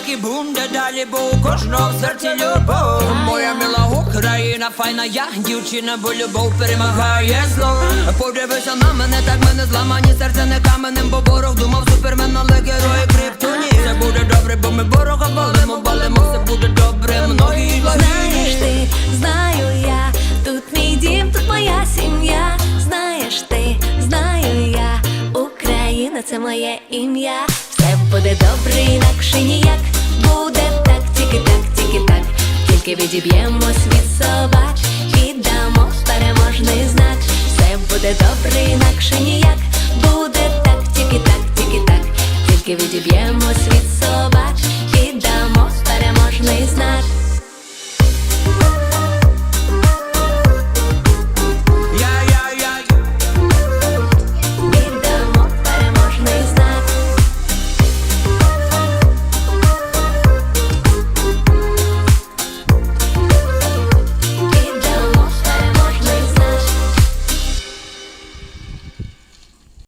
так і буде далі, у кожного в серці любов. Моя мила Україна, файна я, дівчина, бо любов перемагає зло. Подивися на мене, так мене зламані серце не каменем, бо ворог думав супермен, але герої криптоні. Все буде добре, бо ми ворога балимо, балимо, все буде добре, многі Знаєш ти, знаю я, тут мій дім, тут моя сім'я. Знаєш ти, знаю я, Україна це моє ім'я. Буде добре, інакше ніяк. Буде так, тільки так, тільки так, тільки відіб'ємось від собак